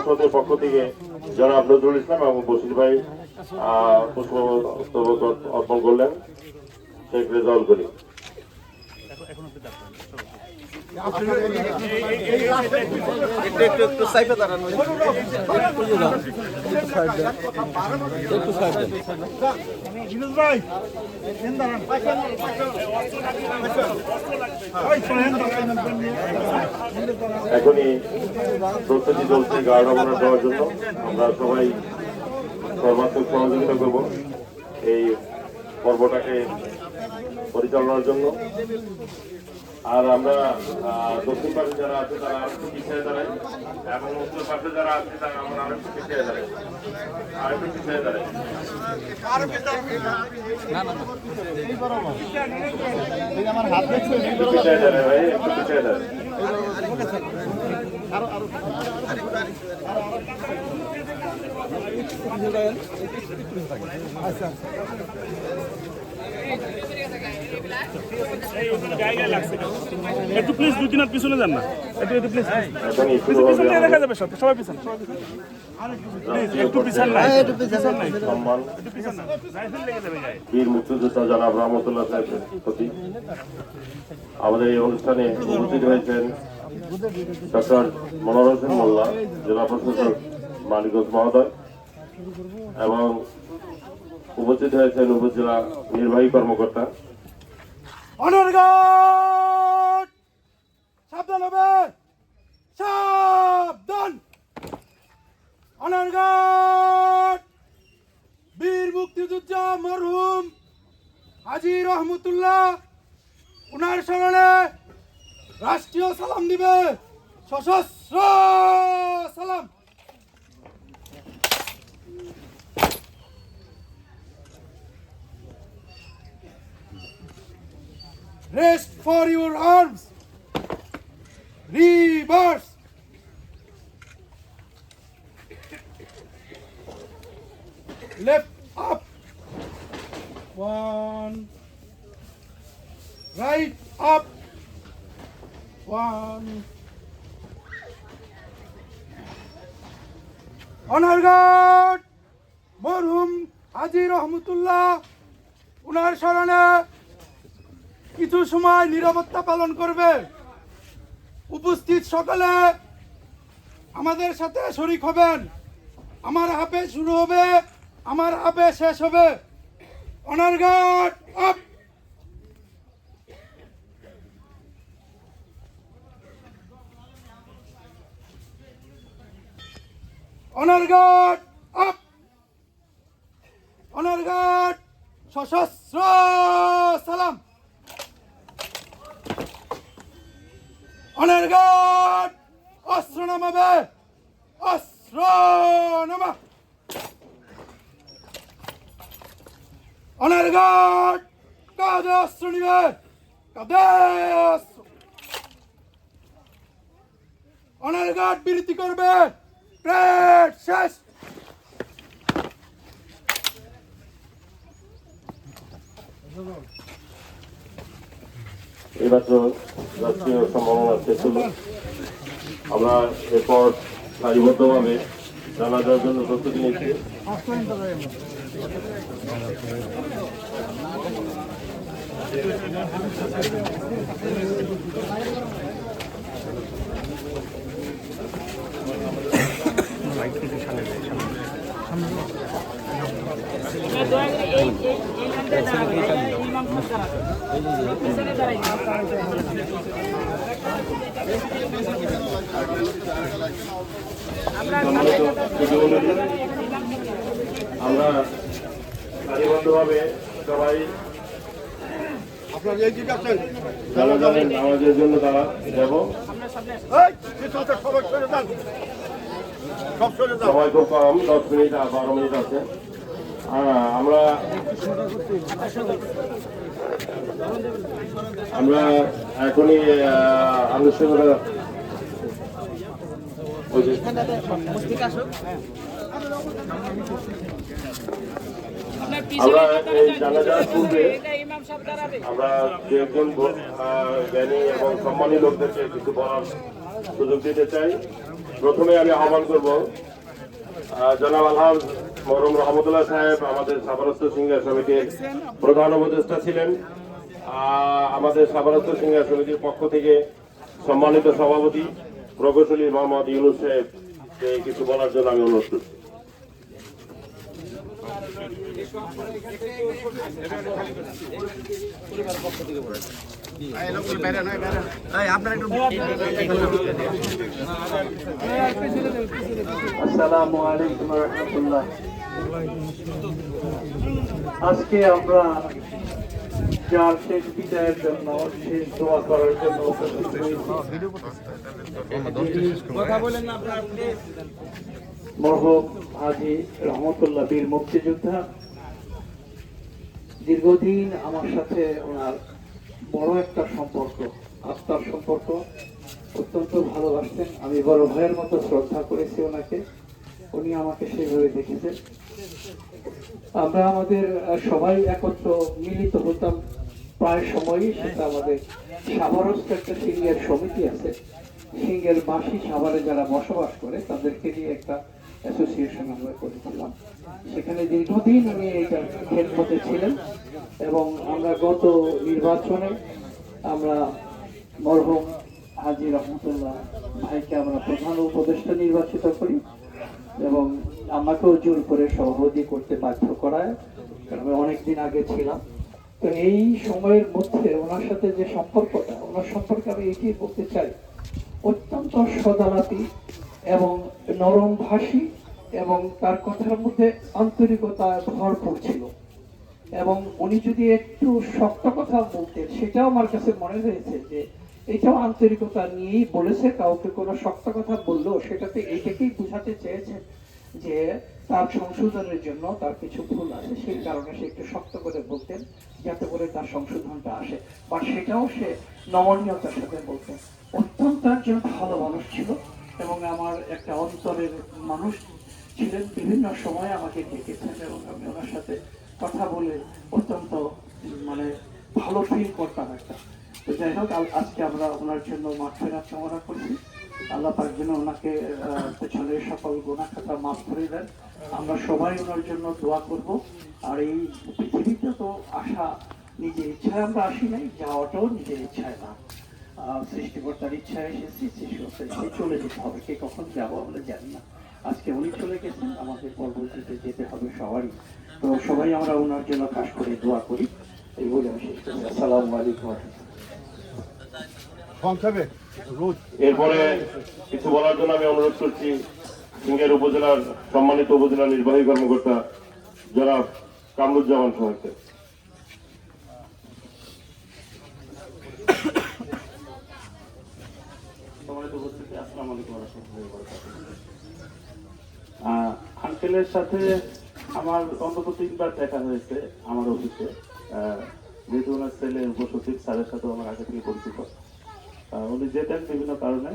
সংসদের পক্ষ থেকে জনাব নজরুল ইসলাম এবং বসির ভাই পুষ্প অর্পণ করলেন। শেখ রেজাউল করিম। এখনই প্রস্তুতি চলছে গার্ড অবরোধ দেওয়ার জন্য আমরা সবাই সর্বাত্মক সহযোগিতা করব এই পর্বটাকে পরিচালনার জন্য। আর আমরা দক্ষিণ পাশে যারা আছে তারা আর পিছিয়ে দাঁড়াই এবং উত্তর পাশে যারা আছে তারা আমরা আর একটু পিছিয়ে দাঁড়াই। আর পিছিয়ে দাঁড়াই। দাঁড়াই একটু প্লিজ দুই তিন হাত পিছনে যান না। একটু একটু প্লিজ পিছন দেখা যাবে সব সবাই পিছন। সবাই আমাদের এই অনুষ্ঠানে উপস্থিত হয়েছেন ডক্টর মনোর হোসেন মোল্লা জেলা প্রশাসক মানিকগঞ্জ মহোদয় এবং উপস্থিত হয়েছেন উপজেলা নির্বাহী কর্মকর্তা অনর্গট সাবধান হবে! সাবধান! অনর্গট বীর মুক্তিযোদ্ধা মরহুম হাজি রহমতুল্লাহ, উনার স্মরণে রাষ্ট্রীয় সালাম দিবে। সশস্ত্র সালাম! Rest for your arms. Reverse. Left up. One. Right up. One. Honor guard. মরহুম হাজি রহমতুল্লাহ উনার স্মরণে কিছু সময় নিরাপত্তা পালন করবে। উপস্থিত সকলে আমাদের সাথে শরিক হবেন। আমার হাফে শুরু হবে, আমার হাফে শেষ হবে। Honour guard up up! Honour guard সশস্ত্র, সালাম! অনার গার্ড অস্ত্র নামাবে। অস্ত্র নামা। অনার গার্ড কাঁধে অস্ত্র নিবে। কাঁধে অস্ত্র। অনার বিরতি করবে। প্রেড শেষ। এইমাত্র রাষ্ট্রীয় সম্ভাবনা শেষ হলো আমরা এরপর সারিবদ্ধভাবে জানাজার জন্য প্রস্তুতি নিচ্ছি যাব এই সবাই সরে যান সব সরে যান সময় খুব কম দশ মিনিট আর বারো মিনিট আছে আমরা আমরা এখনই আনুষ্ঠানিকতা আমরা এই জানাজার পূর্বে আমরা দু একজন জ্ঞানী এবং সম্মানী লোকদেরকে কিছু বলার সুযোগ দিতে চাই। প্রথমে আমি আহ্বান করব জনাব আলহাজ মরম রহমতুল্লাহ সাহেব, আমাদের সাবারস্ত সিঙ্গার সমিতির প্রধান উপদেষ্টা ছিলেন। আমাদের সাবারস্ত সিঙ্গার সমিতির পক্ষ থেকে সম্মানিত সভাপতি প্রকৌশলী মোহাম্মদ ইউনুস সাহেব কিছু বলার জন্য আমি অনুরোধ করছি। আপনার একটু আসসালামু আলাইকুম রহমতুল্লাহ আজকে আমরা যার শেষ বিদায়ের জন্য শেষ দোয়া করার জন্য মরহম আজি রহমতুল্লাহ বীর মুক্তিযোদ্ধা। দীর্ঘদিন আমার সাথে ওনার বড় একটা সম্পর্ক, আত্মার সম্পর্ক। অত্যন্ত ভালোবাসতেন। আমি বড় ভাইয়ের মতো শ্রদ্ধা করেছি ওনাকে। উনি আমাকে সেইভাবে দেখেছেন। আমরা আমাদের সবাই একত্র মিলিত হতাম। প্রায় সময়ই সেটা আমাদের সাভারস্ত একটা সিঙ্গের সমিতি আছে। সিঙ্গের বাসী সাভারে যারা বসবাস করে, তাদেরকে নিয়ে একটা অ্যাসোসিয়েশন আমরা করেছিলাম সেখানে দীর্ঘদিন উনি এইটার খেদমতে ছিলেন। এবং আমরা গত নির্বাচনে আমরা মরহুম হাজি রহমতুল্লাহ ভাইকে আমরা প্রধান উপদেষ্টা নির্বাচিত করি এবং আমাকেও জোর করে সভাপতি করতে বাধ্য করায়। কারণ আমি অনেকদিন আগে ছিলাম। তো এই সময়ের মধ্যে ওনার সাথে যে সম্পর্কটা, ওনার সম্পর্কে আমি এটি বলতে চাই, অত্যন্ত সদালাপি এবং নরম ভাষী এবং তার কথার মধ্যে আন্তরিকতা ভরপুর ছিল। এবং উনি যদি একটু শক্ত কথা বলতেন, সেটাও আমার কাছে মনে হয়েছে যে এটাও আন্তরিকতা নিয়েই বলেছে, কাউকে কোনো শক্ত কথা বলল সেটাতে এইটাকেই বোঝাতে চেয়েছে যে তার সংশোধনের জন্য তার কিছু ভুল আছে, সেই কারণে সে একটু শক্ত করে বলতেন, যাতে করে তার সংশোধনটা আসে। বা সেটাও সে নমনীয়তার সাথে বলতেন। অত্যন্ত একজন ভালো মানুষ ছিল এবং আমার একটা অন্তরের মানুষ ছিলেন, বিভিন্ন সময় আমাকে ডেকেছেন এবং আমি ওনার সাথে কথা বলে অত্যন্ত মানে ভালো ফিল করতাম একটা। তো যাই হোক আজকে আমরা ওনার জন্য মাঠ ফেরার কামনা করছি। আল্লাহ পাক যেন ওনাকে আহ, পেছনের সকল গোনা খাতা মাফ করে দেন। আমরা সবাই ওনার জন্য দোয়া করব। আর এই পৃথিবীতে তো আসা নিজের ইচ্ছায় আমরা আসি নাই যাওয়াটাও নিজের ইচ্ছায় না। সৃষ্টিকর্তার ইচ্ছায় এসেছি সৃষ্টিকর্তার ইচ্ছায় চলে যেতে হবে। কে কখন যাব আমরা জানি না। আজকে উনি চলে গেছেন আমাদের পরবর্তীতে যেতে হবে সবারই। তো সবাই আমরা ওনার জন্য কাজ করে দোয়া করি। এই বলে আমি শেষ করছি। আসসালামু আলাইকুম সংক্ষেপে এরপরে কিছু বলার জন্য আমি অনুরোধ করছি সিঙ্গের উপজেলার সম্মানিত উপজেলা নির্বাহী কর্মকর্তা জনাব কামরুজ্জামান। আহ, আঙ্কেলের সাথে আমার অন্তত তিনবার দেখা হয়েছে আমার অফিসে। যেহেতু ওনার ছেলে উপসচিব স্যারের সাথে আমার আগে থেকে পরিচিত। উনি যেতেন বিভিন্ন কারণে।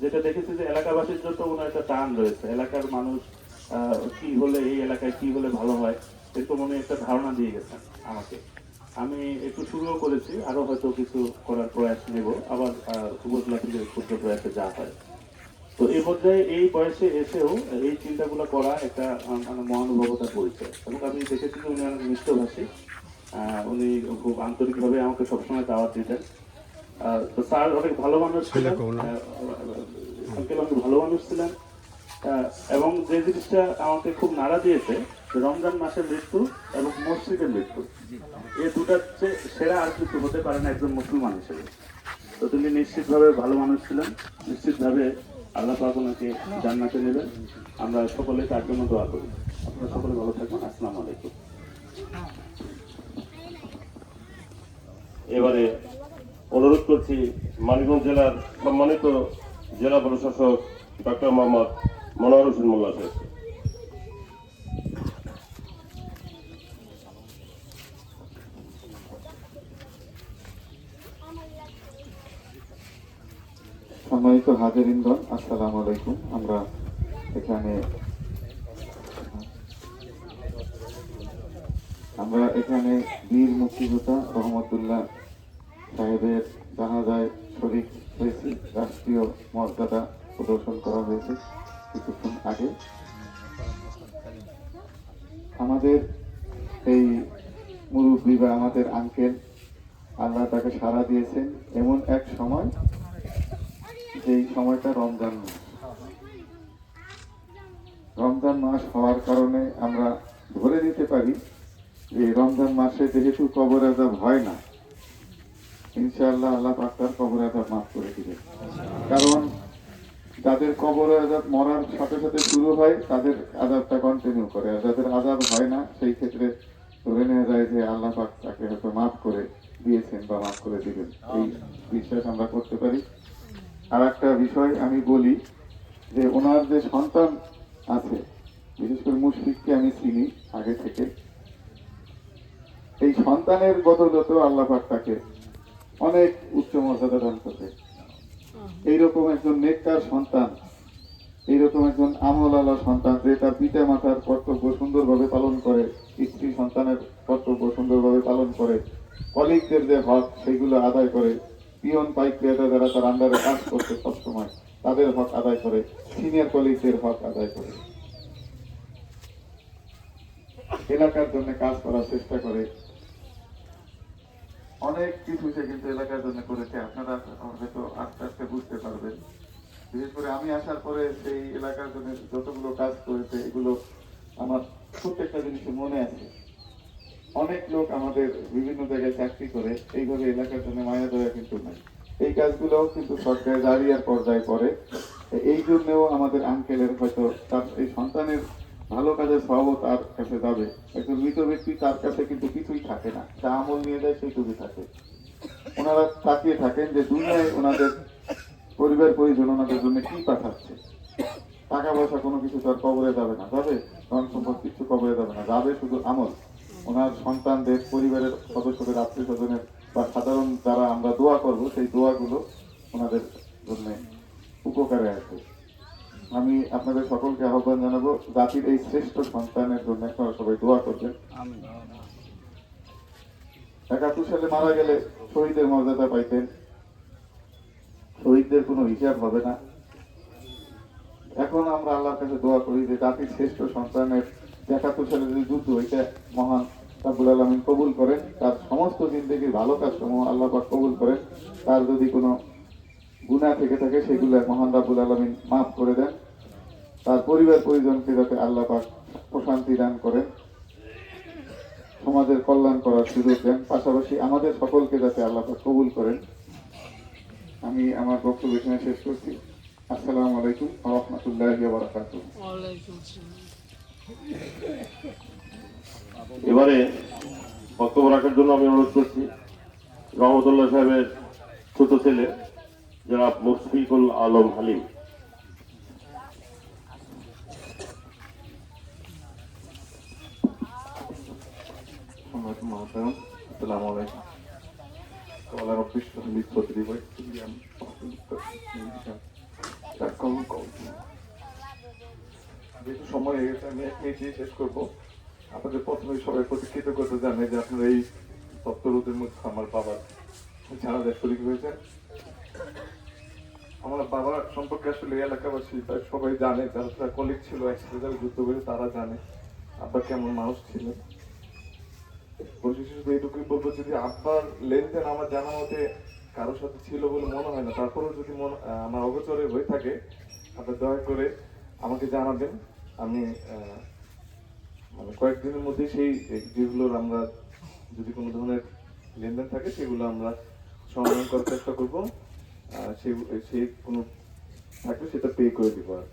যেটা দেখেছি যে এলাকাবাসীর জন্য ওনার একটা টান রয়েছে। এলাকার মানুষ কি হলে এই এলাকায় কি হলে ভালো হয়, এরকম উনি একটা ধারণা দিয়ে গেছেন আমাকে। আমি একটু শুরুও করেছি, আরও হয়তো কিছু করার প্রয়াস নেব। আবার উপজেলা থেকে ক্ষুদ্র প্রয়াসে যা হয়। তো এই পর্যায়ে এই বয়সে এসেও এই চিন্তাগুলো করা একটা মানে মহানুভবতার পরিচয়। এবং আমি দেখেছি যে উনি অনেক মিষ্টভাষী উনি খুব আন্তরিকভাবে আমাকে সবসময় দাওয়াত দিতেন। তো স্যার অনেক ভালো মানুষ ছিলেন। আঙ্কেল অনেক ভালো মানুষ ছিলেন। এবং যে জিনিসটা আমাকে খুব নাড়া দিয়েছে রমজান মাসের মৃত্যু এবং মসজিদের মৃত্যু। এই দুটার চেয়ে সেরা আর কিছু হতে পারে না একজন মুসলমান হিসেবে। তো তিনি নিশ্চিতভাবে ভালো মানুষ ছিলেন। নিশ্চিতভাবে আল্লাহ পাক ওনাকে জান্নাতে নেবেন। আমরা সকলে তার জন্য দোয়া করি। আপনারা সকলে ভালো থাকবেন। আসসালাম আলাইকুম। এবারে অনুরোধ করছি, মানিকগঞ্জ জেলার সম্মানিত জেলা প্রশাসক ডক্টর মোহাম্মদ মনোহর হোসেন মোল্লা সাহেব সম্মানিত হাজারিনগণ, আসসালামু আলাইকুম। আমরা এখানে আমরা এখানে বীর মুক্তিযোদ্ধা রহমতুল্লাহ সাহেবের জানাজায় শরীক হয়েছি। রাষ্ট্রীয় মর্যাদা প্রদর্শন করা হয়েছে কিছুক্ষণ আগে। আমাদের এই মুরব্বী বা আমাদের আঙ্কেল আল্লাহ তাকে সাড়া দিয়েছেন এমন এক সময় যেই সময়টা রমজান মাস। রমজান মাস হওয়ার কারণে আমরা ধরে নিতে পারি যে রমজান মাসে যেহেতু কবর আজাব হয় না, ইনশাআল্লাহ আল্লাহ পাক তার কবর আজাব মাফ করে দিবেন। কারণ যাদের কবর আজাব মরার সাথে সাথে শুরু হয়, তাদের আজাবটা কন্টিনিউ করে। আর যাদের আজাব হয় না, সেই ক্ষেত্রে ধরে নেওয়া যায় যে আল্লাহ পাক তাকে হয়তো মাফ করে দিয়েছেন বা মাফ করে দিবেন। এই বিশ্বাস আমরা করতে পারি। আর একটা বিষয় আমি বলি যে ওনার যে সন্তান আছে, বিশেষ করে মুশফিককে আমি চিনি আগে থেকে, এই সন্তানের বদলতে আল্লাহ তাকে অনেক উচ্চ মর্যাদা দান করবে। এইরকম একজন নেককার সন্তান, এইরকম একজন আমল আলা সন্তান যে তার পিতা মাতার কর্তব্য সুন্দরভাবে পালন করে, স্ত্রী সন্তানের কর্তব্য সুন্দরভাবে পালন করে, কলিগদের যে হক সেগুলো আদায় করে পিয়ন পাইক ক্রিয়াটা যারা তার আন্ডারে কাজ করছে সবসময়, তাদের হক আদায় করে সিনিয়র কলিগদের হক আদায় করে। এলাকার জন্য কাজ করার চেষ্টা করে। অনেক কিছু সে কিন্তু এলাকার জন্য করেছে, আপনারা হয়তো আস্তে আস্তে বুঝতে পারবেন। বিশেষ করে আমি আসার পরে সেই এলাকার জন্য যতগুলো কাজ করেছে, এগুলো আমার প্রত্যেকটা জিনিস মনে আছে। অনেক লোক আমাদের বিভিন্ন জায়গায় চাকরি করে, এইভাবে এলাকার জন্য মায়া দয়া কিন্তু নাই। এই কাজগুলোও কিন্তু সরকারের দাঁড়িয়ার পর্যায়ে পড়ে। এই জন্যও আমাদের আঙ্কেলের হয়তো তার এই সন্তানের ভালো কাজের স্বভাবও তার কাছে যাবে। একজন মৃত ব্যক্তি তার কাছে কিন্তু কিছুই থাকে না। যা আমল নিয়ে যায় সেইটুকু থাকে। ওনারা তাকিয়ে থাকেন যে দুনিয়ায় ওনাদের পরিবার পরিজন ওনাদের জন্য কি পাঠাচ্ছে। টাকা পয়সা কোনো কিছু তার কবরে যাবে না। যাবে? ধন সম্পদ কিছু কবরে যাবে না। যাবে শুধু আমল। ওনার সন্তানদের পরিবারের সদস্যদের আত্মীয় স্বজনের বা সাধারণ যারা আমরা দোয়া করব সেই দোয়াগুলো ওনাদের জন্য উপকারে আসবে। আমি আপনাদের সকলকে আহ্বান জানাব জাতির এই শ্রেষ্ঠ সন্তানের জন্য আপনারা সবাই দোয়া করবেন। একাত্তর সালে মারা গেলে শহীদের মর্যাদা পাইতেন। শহীদদের কোনো হিসাব হবে না। এখন আমরা আল্লাহর কাছে দোয়া করি যে জাতির শ্রেষ্ঠ সন্তানের একাত্তর সালে যে যুদ্ধ এটা মহান রাব্বুল আলমিন কবুল করেন। তার সমস্ত জিন্দগির ভালো কাজ সমূহ আল্লাহ কবুল করেন। তার যদি কোনো গুণা থেকে থাকে, সেগুলো মহান রাব্বুল আলমিন মাফ করে দেন। তার পরিবার পরিজনকে যাতে আল্লাহ পাক প্রশান্তি দান করেন। সমাজের কল্যাণ করার সুযোগ দেন। পাশাপাশি আমাদের সকলকে যাতে আল্লাহ পাক কবুল করেন। আমি আমার বক্তব্য এখানে শেষ করছি। আসসালামু আলাইকুম রহমতুল্লাহ এবারে বক্তব্য রাখার জন্য আমি অনুরোধ করছি রহমতুল্লাহ সাহেবের ছোট ছেলে যারা মুশফিকুল আলম হালিম সম্মানিত মহাশয়ন আসসালামু আলাইকুম قال رب اشرح لي صدري ويسر لي امري واحلل عقدة من لساني يفقهوا قولي যেহেতু সময় হয়ে গেছে আমি এক মিনিট দিয়ে শেষ করবো আপনাদের প্রথমে সবাই প্রতি কৃতজ্ঞতা জানাই যে আপনারা এই তত্ত্ব রোদের মধ্যে আমার বাবার জানাজার শরীর হয়েছে আমার বাবার সম্পর্কে আসলে এলাকাবাসী প্রায় সবাই জানে, যারা তারা কলিগ ছিল, একসাথে যারা যুদ্ধ করে, তারা জানে আব্বা কেমন মানুষ ছিলেন। পরিশেষে শুধু এইটুকুই বলব, যদি আব্বার লেনদেন আমার জানা মতে কারোর সাথে ছিল বলে মনে হয় না, তারপরেও যদি মনে আমার অগোচরে হয়ে থাকে, আপনার দয়া করে আমাকে জানাবেন। আমি মানে কয়েকদিনের মধ্যে সেই যেগুলোর আমরা যদি কোনো ধরনের লেনদেন থাকে, সেগুলো আমরা সমাধান করার চেষ্টা করব। সেই সেই কোনো থাকলে সেটা পে করে দিব আর।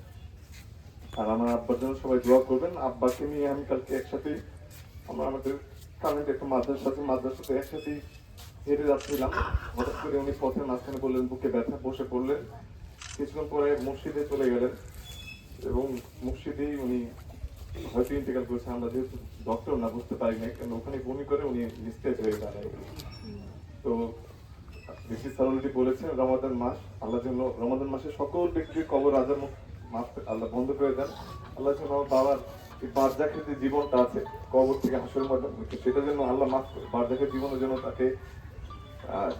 আর আমার আব্বার জন্য সবাই দোয়া করবেন। আব্বাকে নিয়ে আমি কালকে একসাথে আমরা আমাদের কারেন্ট একটা মাদ্রাসাতে মাদ্রাসাতে একসাথেই হেঁটে যাচ্ছিলাম। হঠাৎ করে উনি পথের মাঝখানে বললেন, বুকে ব্যথা, বসে পড়লেন। কিছুক্ষণ পরে মসজিদে চলে গেলেন এবং মসজিদেই উনি হয়তো ইন্তেকাল করেছে আমরা যেহেতু ডক্টর না, বুঝতে পারি না কারণ ওখানে বমি করে উনি নিস্তেজ হয়ে দাঁড়ায় তো বেশি সারলিটি বলেছেন, রমাদান মাস আল্লাহ যেন রমাদান মাসে সকল ব্যক্তির কবর আজার মাফ আল্লাহ বন্ধ করে দেন। আল্লাহ যেন আমার বাবার এই বারজাকের যে জীবনটা আছে, কবর থেকে হাসরের মধ্যে সেটা যেন আল্লাহ মাফ করে বারজাকের জীবনের জন্য তাকে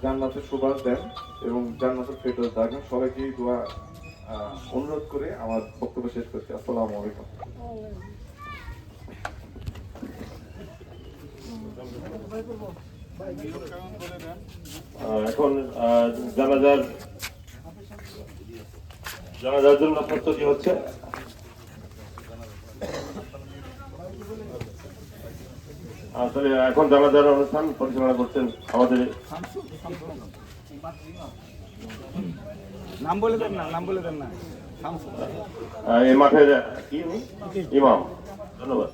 জান্নাতের সুবাস দেন এবং জান্নাতের ফেরদৌস দেখেন সবাইকেই দোয়া অনুরোধ করে আমার বক্তব্য শেষ করছি। আসসালামু আলাইকুম। এখন জানাজার জানাজার জন্য প্রস্তুতি হচ্ছে। আসলে এখন জানাজার অনুষ্ঠান পরিচালনা করছেন আমাদের নাম বলে দেন না নাম বলে দেন না। এই মাঠের কি? ইমাম। ধন্যবাদ।